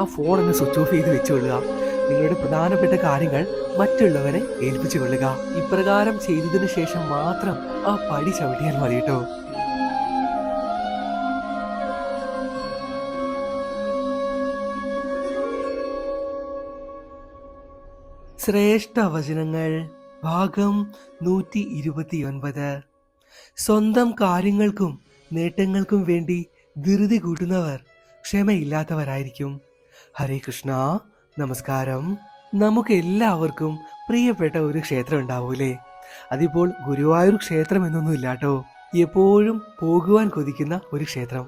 ആ ഫോൺ ഒന്ന് switch off ചെയ്ത് വെച്ചുകൊള്ളുക നിങ്ങളുടെ പ്രധാനപ്പെട്ട കാര്യങ്ങൾ മറ്റുള്ളവരെ ഏൽപ്പിച്ചു കൊള്ളുക. ഇപ്രകാരം ചെയ്തതിന് ശേഷം മാത്രം ആ പടി ചവിട്ടിയാൽ മതി കേട്ടോ. ശ്രേഷ്ഠ വചനങ്ങൾ ഭാഗം നൂറ്റി ഇരുപത്തിയൊൻപത് സ്വന്തം കാര്യങ്ങൾക്കും നേട്ടങ്ങൾക്കും വേണ്ടി ധൃതി കൂട്ടുന്നവർ ക്ഷമയില്ലാത്തവരായിരിക്കും. ഹരേ കൃഷ്ണ. നമസ്കാരം. നമുക്ക് എല്ലാവർക്കും പ്രിയപ്പെട്ട ഒരു ക്ഷേത്രം ഉണ്ടാവൂലേ? അതിപ്പോൾ ഗുരുവായൂർ ക്ഷേത്രം എന്നൊന്നും ഇല്ലാട്ടോ എപ്പോഴും പോകുവാൻ കൊതിക്കുന്ന ഒരു ക്ഷേത്രം.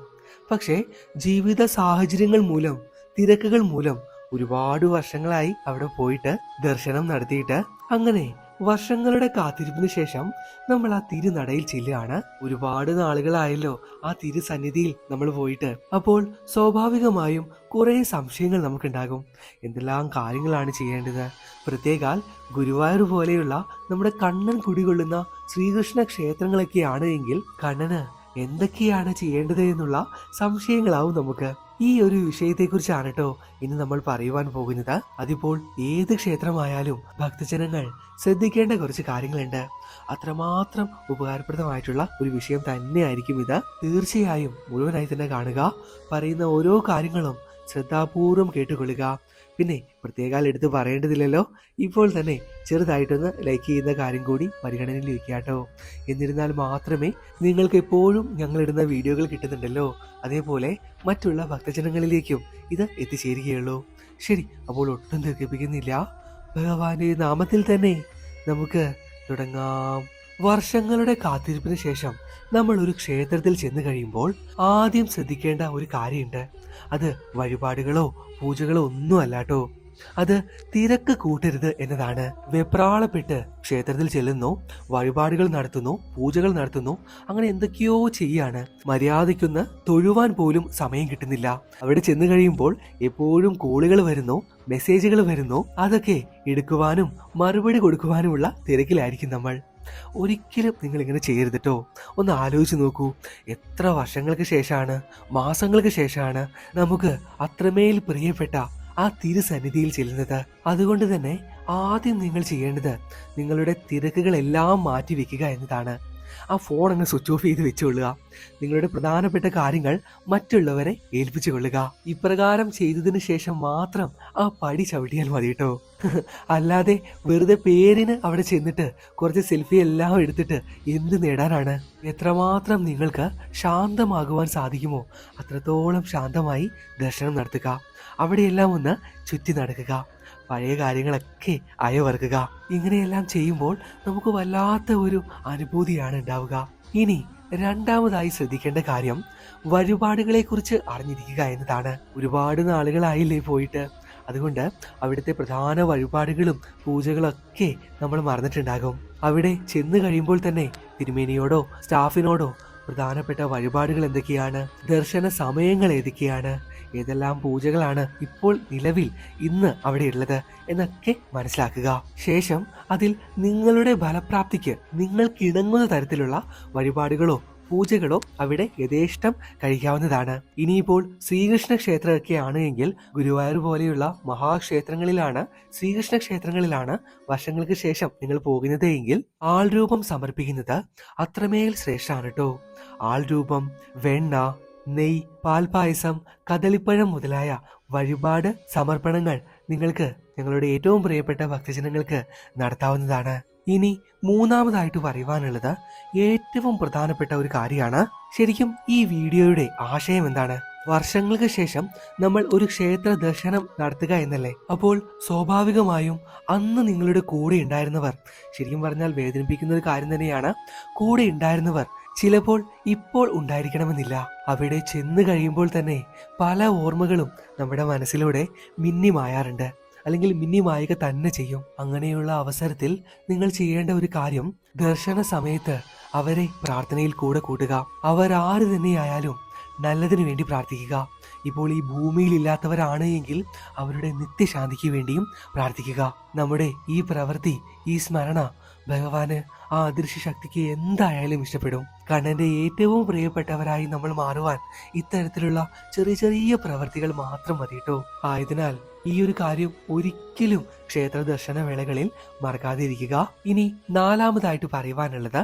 പക്ഷേ ജീവിത സാഹചര്യങ്ങൾ മൂലം തിരക്കുകൾ മൂലം ഒരുപാട് വർഷങ്ങളായി അവിടെ പോയിട്ട് ദർശനം നടത്തിയിട്ട് അങ്ങനെ വർഷങ്ങളുടെ കാത്തിരിപ്പിന് ശേഷം നമ്മൾ ആ തിരുനടയിൽ ചെല്ലുകയാണ്. ഒരുപാട് നാളുകളായല്ലോ ആ തിരുസന്നിധിയിൽ നമ്മൾ പോയിട്ട്. അപ്പോൾ സ്വാഭാവികമായും കുറേ സംശയങ്ങൾ നമുക്കുണ്ടാകും. എന്തെല്ലാം കാര്യങ്ങളാണ് ചെയ്യേണ്ടത്? പ്രത്യേകാൽ ഗുരുവായൂർ പോലെയുള്ള നമ്മുടെ കണ്ണൻ കുടികൊള്ളുന്ന ശ്രീകൃഷ്ണ ക്ഷേത്രങ്ങളൊക്കെയാണ് എങ്കിൽ കണ്ണന് എന്തൊക്കെയാണ് ചെയ്യേണ്ടത് എന്നുള്ള സംശയങ്ങളാവും നമുക്ക്. ഈ ഒരു വിഷയത്തെക്കുറിച്ചാണ് കേട്ടോ ഇന്ന് നമ്മൾ പറയുവാൻ പോകുന്നത്. അതിപ്പോൾ ഏത് ക്ഷേത്രമായാലും ഭക്തജനങ്ങൾ ശ്രദ്ധിക്കേണ്ട കുറച്ച് കാര്യങ്ങളുണ്ട്. അത്രമാത്രം ഉപകാരപ്രദമായിട്ടുള്ള ഒരു വിഷയം തന്നെയായിരിക്കും ഇത്. തീർച്ചയായും മുഴുവനായി തന്നെ കാണുക. പറയുന്ന ഓരോ കാര്യങ്ങളും ശ്രദ്ധാപൂർവം കേട്ടുകൊള്ളുക. പിന്നെ പ്രത്യേകാൽ എടുത്ത് പറയേണ്ടതില്ലല്ലോ. ഇപ്പോൾ തന്നെ ചെറുതായിട്ടൊന്ന് ലൈക്ക് ചെയ്യുന്ന കാര്യം കൂടി പരിഗണനയിൽ വയ്ക്കുക കേട്ടോ എന്നിരുന്നാൽ മാത്രമേ നിങ്ങൾക്ക് എപ്പോഴും ഞങ്ങളിടുന്ന വീഡിയോകൾ കിട്ടുന്നുണ്ടല്ലോ. അതേപോലെ മറ്റുള്ള ഭക്തജനങ്ങളിലേക്കും ഇത് എത്തിച്ചേരുകയുള്ളൂ. ശരി അപ്പോൾ ഒട്ടും ദീർഘിപ്പിക്കുന്നില്ല. ഭഗവാന്റെ നാമത്തിൽ തന്നെ നമുക്ക് തുടങ്ങാം. വർഷങ്ങളുടെ കാത്തിരിപ്പിന് ശേഷം നമ്മൾ ഒരു ക്ഷേത്രത്തിൽ ചെന്ന് കഴിയുമ്പോൾ ആദ്യം ശ്രദ്ധിക്കേണ്ട ഒരു കാര്യമുണ്ട്. അത് വഴിപാടുകളോ പൂജകളോ ഒന്നും അല്ലാട്ടോ. അത് തിരക്ക് കൂട്ടരുത് എന്നതാണ്. വെപ്രാളപ്പെട്ട് ക്ഷേത്രത്തിൽ ചെല്ലുന്നു വഴിപാടുകൾ നടത്തുന്നു പൂജകൾ നടത്തുന്നു അങ്ങനെ എന്തൊക്കെയോ ചെയ്യാണ്. മര്യാദയ്ക്കൊന്ന് തൊഴുവാൻ പോലും സമയം കിട്ടുന്നില്ല. അവിടെ ചെന്നു കഴിയുമ്പോൾ എപ്പോഴും കോളുകൾ വരുന്നു മെസ്സേജുകൾ വരുന്നു. അതൊക്കെ എടുക്കുവാനും മറുപടി കൊടുക്കുവാനുമുള്ള തിരക്കിലായിരിക്കും നമ്മൾ. ഒരിക്കലും നിങ്ങൾ ഇങ്ങനെ ചെയ്യരുതിട്ടോ ഒന്ന് ആലോചിച്ച് നോക്കൂ. എത്ര വർഷങ്ങൾക്ക് ശേഷമാണ് മാസങ്ങൾക്ക് ശേഷമാണ് നമുക്ക് അത്രമേൽ പ്രിയപ്പെട്ട ആ തിരുസന്നിധിയിൽ ചെല്ലുന്നത്. അതുകൊണ്ട് തന്നെ ആദ്യം നിങ്ങൾ ചെയ്യേണ്ടത് നിങ്ങളുടെ തിരക്കുകളെല്ലാം മാറ്റി വെക്കുക എന്നതാണ്. ആ ഫോൺ അങ്ങ് സ്വിച്ച് ഓഫ് ചെയ്ത് വെച്ചുകൊള്ളുക നിങ്ങളുടെ പ്രധാനപ്പെട്ട കാര്യങ്ങൾ മറ്റുള്ളവരെ ഏൽപ്പിച്ചു കൊള്ളുക. ഇപ്രകാരം ചെയ്തതിന് ശേഷം മാത്രം ആ പടി ചവിട്ടിയാൽ മതി കേട്ടോ. അല്ലാതെ വെറുതെ പേരിന് അവിടെ ചെന്നിട്ട് കുറച്ച് സെൽഫി എല്ലാം എടുത്തിട്ട് എന്ത് നേടാനാണ്? എത്രമാത്രം നിങ്ങൾക്ക് ശാന്തമാകുവാൻ സാധിക്കുമോ? അത്രത്തോളം ശാന്തമായി ദർശനം നടത്തുക. അവിടെയെല്ലാം ഒന്ന് ചുറ്റി നടക്കുക. പഴയ കാര്യങ്ങളൊക്കെ അയവർക്കുക ഇങ്ങനെയെല്ലാം ചെയ്യുമ്പോൾ നമുക്ക് വല്ലാത്ത ഒരു അനുഭൂതിയാണ് ഉണ്ടാവുക. ഇനി രണ്ടാമതായി ശ്രദ്ധിക്കേണ്ട കാര്യം വഴിപാടുകളെ കുറിച്ച് അറിഞ്ഞിരിക്കുക എന്നതാണ്. ഒരുപാട് നാളുകളായില്ലേ പോയിട്ട്. അതുകൊണ്ട് അവിടുത്തെ പ്രധാന വഴിപാടുകളും പൂജകളൊക്കെ നമ്മൾ മറന്നിട്ടുണ്ടാകും. അവിടെ ചെന്ന് കഴിയുമ്പോൾ തന്നെ തിരുമേനിയോടോ സ്റ്റാഫിനോടോ പ്രധാനപ്പെട്ട വഴിപാടുകൾ എന്തൊക്കെയാണ്? ദർശന സമയങ്ങൾ ഏതൊക്കെയാണ്? ഏതെല്ലാം പൂജകളാണ് ഇപ്പോൾ നിലവിൽ ഇന്ന് അവിടെ ഉള്ളത് എന്നൊക്കെ മനസ്സിലാക്കുക. ശേഷം അതിൽ നിങ്ങളുടെ ഫലപ്രാപ്തിക്ക് നിങ്ങൾക്കിണങ്ങുന്ന തരത്തിലുള്ള വഴിപാടുകളോ പൂജകളോ അവിടെ യഥേഷ്ടം കഴിക്കാവുന്നതാണ്. ഇനിയിപ്പോൾ ശ്രീകൃഷ്ണ ക്ഷേത്രമൊക്കെ ആണ് എങ്കിൽ ഗുരുവായൂർ പോലെയുള്ള മഹാക്ഷേത്രങ്ങളിലാണ് ശ്രീകൃഷ്ണ ക്ഷേത്രങ്ങളിലാണ് വർഷങ്ങൾക്ക് ശേഷം നിങ്ങൾ പോകുന്നത് എങ്കിൽ ആൾരൂപം സമർപ്പിക്കുന്നത് അത്രമേൽ ശ്രേഷ്ഠമാണ് കേട്ടോ ആൾരൂപം വെണ്ണ നെയ് പാൽപായസം കദളിപ്പഴം മുതലായ വഴിപാട് സമർപ്പണങ്ങൾ നിങ്ങൾക്ക് ഞങ്ങളുടെ ഏറ്റവും പ്രിയപ്പെട്ട ഭക്തജനങ്ങൾക്ക് നടത്താവുന്നതാണ്. ഇനി മൂന്നാമതായിട്ട് പറയുവാനുള്ളത് ഏറ്റവും പ്രധാനപ്പെട്ട ഒരു കാര്യമാണ്. ശരിക്കും ഈ വീഡിയോയുടെ ആശയം എന്താണ്? വർഷങ്ങൾക്ക് ശേഷം നമ്മൾ ഒരു ക്ഷേത്ര ദർശനം നടത്തുക എന്നല്ലേ? അപ്പോൾ സ്വാഭാവികമായും അന്ന് നിങ്ങളുടെ കൂടെ ഉണ്ടായിരുന്നവർ ശരിക്കും പറഞ്ഞാൽ വേദനിപ്പിക്കുന്ന ഒരു കാര്യം തന്നെയാണ് കൂടെ ഉണ്ടായിരുന്നവർ ചിലപ്പോൾ ഇപ്പോൾ ഉണ്ടായിരിക്കണമെന്നില്ല. അവിടെ ചെന്ന് കഴിയുമ്പോൾ തന്നെ പല ഓർമ്മകളും നമ്മുടെ മനസ്സിലൂടെ മിന്നി മായാറുണ്ട് അല്ലെങ്കിൽ മിന്നി മായുക തന്നെ ചെയ്യും. അങ്ങനെയുള്ള അവസരത്തിൽ നിങ്ങൾ ചെയ്യേണ്ട ഒരു കാര്യം ദർശന സമയത്ത് അവരെ പ്രാർത്ഥനയിൽ കൂടെ കൂട്ടുക. അവരാര് തന്നെയായാലും നല്ലതിനു വേണ്ടി പ്രാർത്ഥിക്കുക. ഇപ്പോൾ ഈ ഭൂമിയിൽ ഇല്ലാത്തവരാണ് എങ്കിൽ അവരുടെ നിത്യശാന്തിക്ക് വേണ്ടിയും പ്രാർത്ഥിക്കുക. നമ്മുടെ ഈ പ്രവൃത്തി ഈ സ്മരണ ഭഗവാന് ആ അദൃശ്യ ശക്തിക്ക് എന്തായാലും ഇഷ്ടപ്പെടും. കണ്ണന്റെ ഏറ്റവും പ്രിയപ്പെട്ടവരായി നമ്മൾ മാറുവാൻ ഇത്തരത്തിലുള്ള ചെറിയ ചെറിയ പ്രവർത്തികൾ മാത്രം മതി കേട്ടോ ആയതിനാൽ ഈ ഒരു കാര്യം ഒരിക്കലും ക്ഷേത്ര ദർശന വേളകളിൽ മറക്കാതിരിക്കുക. ഇനി നാലാമതായിട്ട് പറയുവാനുള്ളത്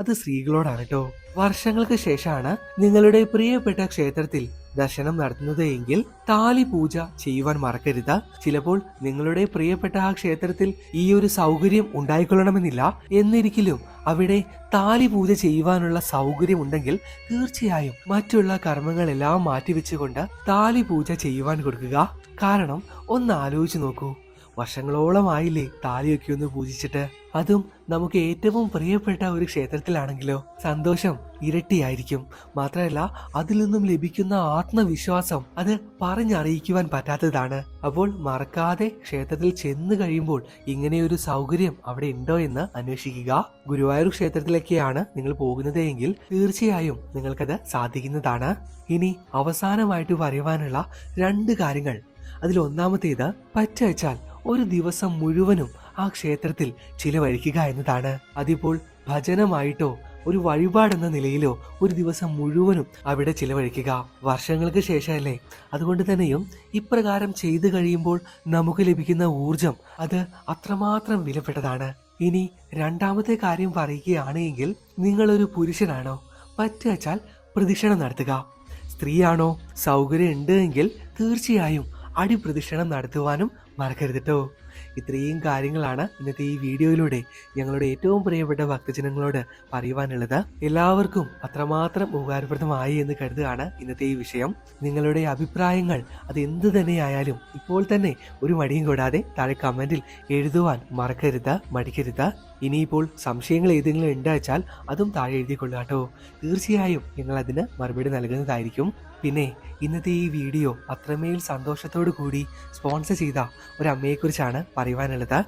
അത് സ്ത്രീകളോടാണ് കേട്ടോ വർഷങ്ങൾക്ക് ശേഷമാണ് നിങ്ങളുടെ പ്രിയപ്പെട്ട ക്ഷേത്രത്തിൽ ദർശനം നടത്തുന്നത് എങ്കിൽ താലി പൂജ ചെയ്യുവാൻ മറക്കരുത്. ചിലപ്പോൾ നിങ്ങളുടെ പ്രിയപ്പെട്ട ആ ക്ഷേത്രത്തിൽ ഈ ഒരു സൗകര്യം ഉണ്ടായിക്കൊള്ളണമെന്നില്ല. എന്നിരിക്കലും അവിടെ താലി പൂജ ചെയ്യുവാനുള്ള സൗകര്യം ഉണ്ടെങ്കിൽ തീർച്ചയായും മറ്റുള്ള കർമ്മങ്ങളെല്ലാം മാറ്റിവെച്ചുകൊണ്ട് താലി പൂജ ചെയ്യുവാൻ കൊടുക്കുക. കാരണം ഒന്ന് ആലോചിച്ച് നോക്കൂ. വർഷങ്ങളോളമായില്ലേ താലിയൊക്കെ ഒന്ന് പൂജിച്ചിട്ട്. അതും നമുക്ക് ഏറ്റവും പ്രിയപ്പെട്ട ഒരു ക്ഷേത്രത്തിലാണെങ്കിലോ. സന്തോഷം ഇരട്ടിയായിരിക്കും. മാത്രമല്ല അതിൽ നിന്നും ലഭിക്കുന്ന ആത്മവിശ്വാസം അത് പറഞ്ഞറിയിക്കുവാൻ പറ്റാത്തതാണ്. അപ്പോൾ മറക്കാതെ ക്ഷേത്രത്തിൽ ചെന്ന് കഴിയുമ്പോൾ ഇങ്ങനെയൊരു സൗകര്യം അവിടെ ഉണ്ടോ എന്ന് അന്വേഷിക്കുക. ഗുരുവായൂർ ക്ഷേത്രത്തിലേക്കാണ് നിങ്ങൾ പോകുന്നത് എങ്കിൽ തീർച്ചയായും നിങ്ങൾക്കത് സാധിക്കുന്നതാണ്. ഇനി അവസാനമായിട്ട് പറയുവാനുള്ള രണ്ട് കാര്യങ്ങൾ അതിൽ ഒന്നാമത്തേത് പറ്റുവച്ചാൽ ഒരു ദിവസം മുഴുവനും ആ ക്ഷേത്രത്തിൽ ചിലവഴിക്കുക എന്നതാണ്. അതിപ്പോൾ ഭജനമായിട്ടോ ഒരു വഴിപാടെന്ന നിലയിലോ ഒരു ദിവസം മുഴുവനും അവിടെ ചിലവഴിക്കുക. വർഷങ്ങൾക്ക് ശേഷമല്ലേ? അതുകൊണ്ട് തന്നെയും ഇപ്രകാരം ചെയ്തു കഴിയുമ്പോൾ നമുക്ക് ലഭിക്കുന്ന ഊർജം അത് അത്രമാത്രം വിലപ്പെട്ടതാണ്. ഇനി രണ്ടാമത്തെ കാര്യം പറയുകയാണെങ്കിൽ നിങ്ങളൊരു പുരുഷനാണോ? പറ്റുവച്ചാൽ പ്രദക്ഷിണം നടത്തുക. സ്ത്രീയാണോ? സൗകര്യം ഉണ്ട് എങ്കിൽ തീർച്ചയായും അടിപ്രദക്ഷിണം നടത്തുവാനും മറക്കരുത് ഇത്രയും കാര്യങ്ങളാണ് ഇന്നത്തെ ഈ വീഡിയോയിലൂടെ ഞങ്ങളുടെ ഏറ്റവും പ്രിയപ്പെട്ട ഭക്തജനങ്ങളോട് പറയുവാനുള്ളത്. എല്ലാവർക്കും അത്രമാത്രം ഉപകാരപ്രദമായി എന്ന് കരുതുകയാണ് ഇന്നത്തെ ഈ വിഷയം. നിങ്ങളുടെ അഭിപ്രായങ്ങൾ അത് എന്ത് തന്നെയായാലും ഇപ്പോൾ തന്നെ ഒരു മടിയും കൂടാതെ താഴെ കമന്റിൽ എഴുതുവാൻ മറക്കരുത് മടിക്കരുത്. ഇനിയിപ്പോൾ സംശയങ്ങൾ ഏതെങ്കിലും ഉണ്ടാച്ചാൽ അതും താഴെ എഴുതിക്കൊള്ളുക കേട്ടോ. തീർച്ചയായും ഞങ്ങൾ അതിന് മറുപടി നൽകുന്നതായിരിക്കും. പിന്നെ ഇന്നത്തെ ഈ വീഡിയോ അത്രമേൽ സന്തോഷത്തോടു കൂടി സ്പോൺസർ ചെയ്ത ഒരു അമ്മയെക്കുറിച്ചാണ് പറയുവാനുള്ളത്.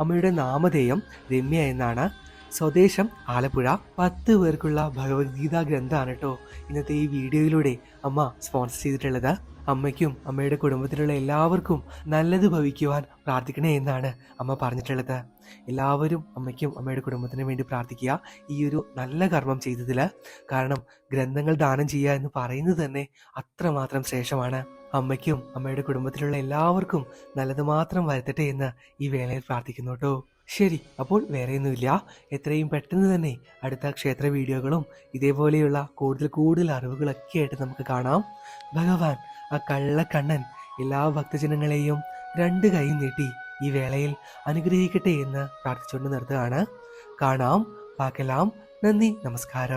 അമ്മയുടെ നാമധേയം രമ്യ എന്നാണ്. സ്വദേശം ആലപ്പുഴ. പത്ത് പേർക്കുള്ള ഭഗവത്ഗീത ഗ്രന്ഥമാണ് കേട്ടോ ഇന്നത്തെ ഈ വീഡിയോയിലൂടെ അമ്മ സ്പോൺസർ ചെയ്തിട്ടുള്ളത്. അമ്മയ്ക്കും അമ്മയുടെ കുടുംബത്തിലുള്ള എല്ലാവർക്കും നല്ലത് ഭവിക്കുവാൻ പ്രാർത്ഥിക്കണേ എന്നാണ് അമ്മ പറഞ്ഞിട്ടുള്ളത്. എല്ലാവരും അമ്മയ്ക്കും അമ്മയുടെ കുടുംബത്തിനും വേണ്ടി പ്രാർത്ഥിക്കുക. ഈ ഒരു നല്ല കർമ്മം ചെയ്തതിൽ കാരണം ഗ്രന്ഥങ്ങൾ ദാനം ചെയ്യുക എന്ന് പറയുന്നത് തന്നെ അത്രമാത്രം ശ്രേഷ്ഠമാണ്. അമ്മയ്ക്കും അമ്മയുടെ കുടുംബത്തിലുള്ള എല്ലാവർക്കും നല്ലത് മാത്രം വരുത്തട്ടെ എന്ന് ഈ വേളയിൽ പ്രാർത്ഥിക്കുന്നു കേട്ടോ. ശരി അപ്പോൾ വേറെയൊന്നുമില്ല. എത്രയും പെട്ടെന്ന് തന്നെ അടുത്ത ക്ഷേത്ര വീഡിയോകളും ഇതേപോലെയുള്ള കൂടുതൽ കൂടുതൽ അറിവുകളൊക്കെ ആയിട്ട് നമുക്ക് കാണാം. ഭഗവാൻ ആ കള്ളക്കണ്ണൻ എല്ലാ ഭക്തജനങ്ങളെയും രണ്ട് കൈ നീട്ടി ഈ വേളയിൽ അനുഗ്രഹിക്കട്ടെ എന്ന് പ്രാർത്ഥിച്ചുകൊണ്ട് നിർത്തുകയാണ്. കാണാം പാക്കലാം നന്ദി നമസ്കാരം.